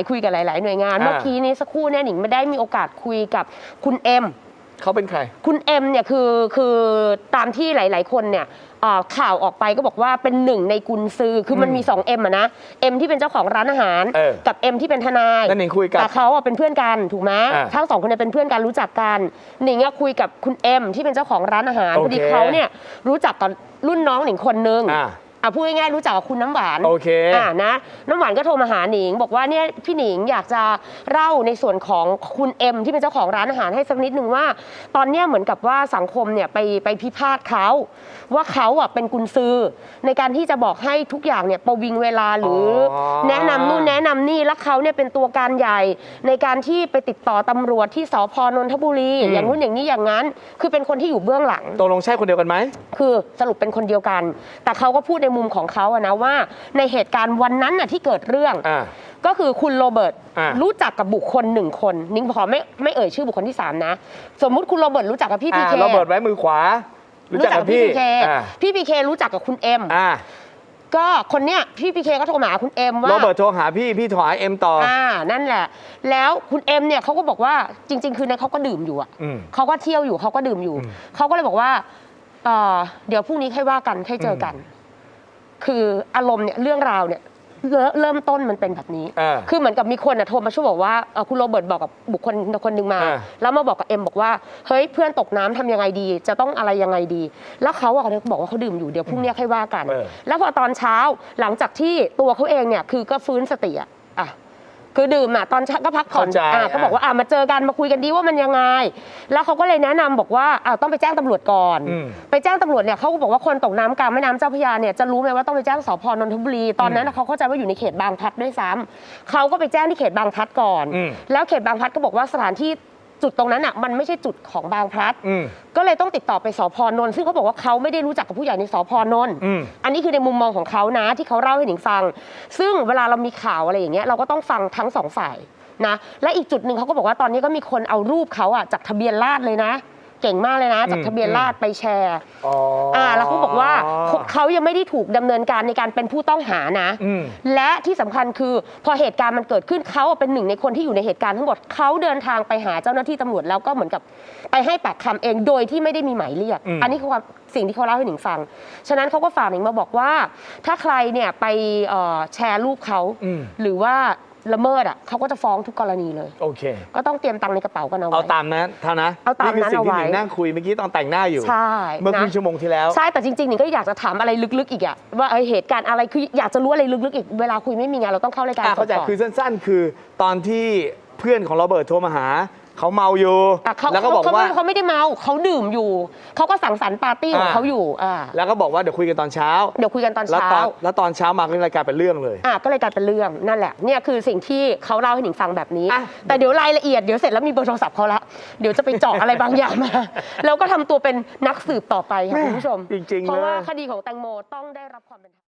ายคุยกับหลาย ๆ หน่วยงาน อ่า เมื่อกี้นี้สักครู่เนี่ยหนิงไม่ได้มีโอกาสคุยกับคุณเอ็ม เขาเป็นใคร คุณเอ็มเนี่ยคือคือตามที่หลาย ๆ คนเนี่ยเอ่อข่าวออกไปก็บอกว่าเป็นหนึ่งในกุนซือคือมันมี2เอ็มอะนะเอ็มที่เป็นเจ้าของร้านอาหาร เออกับเอ็มที่เป็นทนายแล้วหนิงคุยกับแต่เขาอะเป็นเพื่อนกันถูกไหมอ่าทั้งสองคนเนี่ยเป็นเพื่อนกันรู้จักกันหนิงอะคุยกับคุณเอ็มที่เป็นเจ้าของร้านอาหารโอพเคอดีเขาเนี่ยรู้จักกับรุ่นน้องหนิงคนนึงอ่า อะพูดง่ายๆรู้จักกับคุณน้ำหวานโอเคอ่านะน้ำหวานก็โทรมาหาหนิง บอกว่าเนี่ยพี่หนิงอยากจะเล่าในส่วนของคุณเอ็มที่เป็นเจ้าของร้านอาหารให้สักนิดนึงว่า ตอนเนี้ยเหมือนกับว่าสังคมเนี่ยไปไปพิพาทเขาว่าเขาอะเป็นกุญซือ ในการที่จะบอกให้ทุกอย่างเนี่ยประวิงเวลาหรือออ แนะนำนู่นแนะนำนี่แล้วเขาเนี่ยเป็นตัวการใหญ่ ในการที่ไปติดต่อตำรวจที่สพนนทบุรี อย่างนู้นอย่างนี้อย่างนั้น คือเป็นคนที่อยู่เบื้องหลัง ตกลงใช่คนเดียวกันไหม คือสรุปเป็นคนเดียวกัน แต่เขาก็พูดในมุมของเขาอะนะว่า ในเหตุการณ์วันนั้นน่ะที่เกิดเรื่อง อ่า ก็คือคุณโรเบิร์ตอ่ารู้จักกับบุคคลหนึ่งคน นิ้งขอไม่ไม่เอ่ยชื่อบุคคลที่3นะ สมมุติคุณโรเบิร์ตรู้จักกับพี่พีอ่าเคเราเบิดไว้มือขวา รู้จักกับพี่พีเคอ่าพี่พีเครู้จักกับคุณเอ็มอ่าก็คนเนี้ยพี่พีเคก็โทรมาหาคุณเอ็มว่าโรเบิร์ตโทรหาพี่ พี่โทรหาเอ็มต่ออ อ่า นั่นแหละ แล้วคุณเอ็มเนี่ยเขาก็บอกว่าจริง ๆ คือในเขาก็ดื่มอยู่อะอืมเขาก็เที่ยวอยู่เขาก็ดื่มอยู่อืมเขาก็เลยบอกว่าเอ่อเดี๋ยวพรุ่งนี้ค่อยว่ากันค่อยเจอกัน คืออารมณ์เนี่ยเรื่องราวเนี่ยเริ่มเริ่มต้นมันเป็นแบบนี้ อ่าคือเหมือนกับมีคนอะโทรมาช่วยบอกว่าเอ่อคุณโรเบิร์ตบอกกับบุคคลคนหนึ่งมา อ่า แล้วมาบอกกับเอ็มบอกว่าเฮ้ยเพื่อนตกน้ำทำยังไงดี จะต้องอะไรยังไงดี แล้วเขาอะก็บอกว่าเขาดื่มอยู่เดี๋ยวพรุ่งนี้ค่อยว่ากัน เออ แล้วพอตอนเช้าหลังจากที่ตัวเขาเองเนี่ยคือก็ฟื้นสติอะอะ คือดื่มอะตอนเช้าก็พักผ่อนเข้าใจอะก็บอกว่าอะมาเจอกันมาคุยกันดีว่ามันยังไง แล้วเขาก็เลยแนะนำบอกว่าอะต้องไปแจ้งตำรวจก่อน อืม ไปแจ้งตำรวจเนี่ยเขาก็บอกว่าคนตกน้ำกลางแม่น้ำเจ้าพระยาเนี่ยจะรู้ไหมว่าต้องไปแจ้งสพนนทบุรีตอนนั้นน่ะเขาเข้าใจว่าอยู่ในเขตบางพลัดด้วยซ้ำเขาก็ไปแจ้งที่เขตบางพลัดก่อน อืม แล้วเขตบางพลัดก็บอกว่าสถานที่ จุดตรงนั้นอะมันไม่ใช่จุดของบางพลัด อืม ก็เลยต้องติดต่อไปสพนนท์ซึ่งเขาบอกว่าเขาไม่ได้รู้จักกับผู้ใหญ่ในสพนนท์อืม อันนี้คือในมุมมองของเขานะที่เขาเล่าให้หนิงฟัง ซึ่งเวลาเรามีข่าวอะไรอย่างเงี้ยเราก็ต้องฟังทั้งสองฝ่ายนะ และอีกจุดหนึ่งเขาก็บอกว่าตอนนี้ก็มีคนเอารูปเขาอะจากทะเบียนราษฎร์เลยนะ เก่งมากเลยนะ จากอืมทะเบียนราษฎร์ไปแชร์อ๋ออ่า แล้วเขาบอกว่าเขายังไม่ได้ถูกดำเนินการในการเป็นผู้ต้องหานะ อืม และที่สำคัญคือพอเหตุการณ์มันเกิดขึ้นเขาเป็นหนึ่งในคนที่อยู่ในเหตุการณ์ทั้งหมดเขาเดินทางไปหาเจ้าหน้าที่ตำรวจแล้วก็เหมือนกับไปให้ปากคำเองโดยที่ไม่ได้มีหมายเรียก อืม อันนี้คือความสิ่งที่เขาเล่าให้หนิงฟัง ฉะนั้นเขาก็ฝากหนิงมาบอกว่า ถ้าใครเนี่ยไปเอ่อแชร์รูปเขา อืม หรือว่า ละเมิดอะเขาก็จะฟ้องทุกกรณีเลย โอเค ก็ต้องเตรียมตังค์ในกระเป๋ากันเอาไว้เอาตามนั้นเท่านะเอาตามนั้นคือสิ่งที่เอาหไว้ นิงนั่งคุยเมื่อกี้ตอนแต่งหน้าอยู่ ใช่เมื่อครึ่งนะชั่วโมงที่แล้ว ใช่แต่จริงๆหนิงก็อยากจะถามอะไรลึกๆอีกอะว่าเอ้ยเหตุการณ์อะไรคืออยากจะรู้อะไรลึกๆอีกเวลาคุยไม่มีงานเราต้องเข้ารายการอะสเข้าดใจก่อน คือสั้นๆ คือตอนที่เพื่อนของโรเบิร์ตโทรมาหา เขาเมาอยู่อะเขาแล้วก็บอกเขาว่าเขาไม่ได้เมาเขาดื่มอยู่ เขาก็สังสรรค์ปาร์ตี้ของอ่า เขาอยู่อ่าแล้วก็บอกว่าเดี๋ยวคุยกันตอนเช้า เดี๋ยวคุยกันตอนแล้วเช้าตอนแล้วตอนเช้ามาก็รายการเป็นเรื่องเลย อะก็เลยกลายเป็นเรื่องนั่นแหละเนี่ยคือสิ่งที่เขาเล่าให้หนิงฟังแบบนี้ อะ แต่เดี๋ยวรายละเอียดเดี๋ยวเสร็จแล้วมีเบอร์โทรศัพท์เขาละเดี๋ยวจะไปเจาะอะไรบางอย่างมาแล้วก็ทำตัวเป็นนักสืบต่อไปค่ะคุณผู้ชม จริงๆเพราะว่านะ คดีของแตงโมต้องได้รับความเป็นธรรม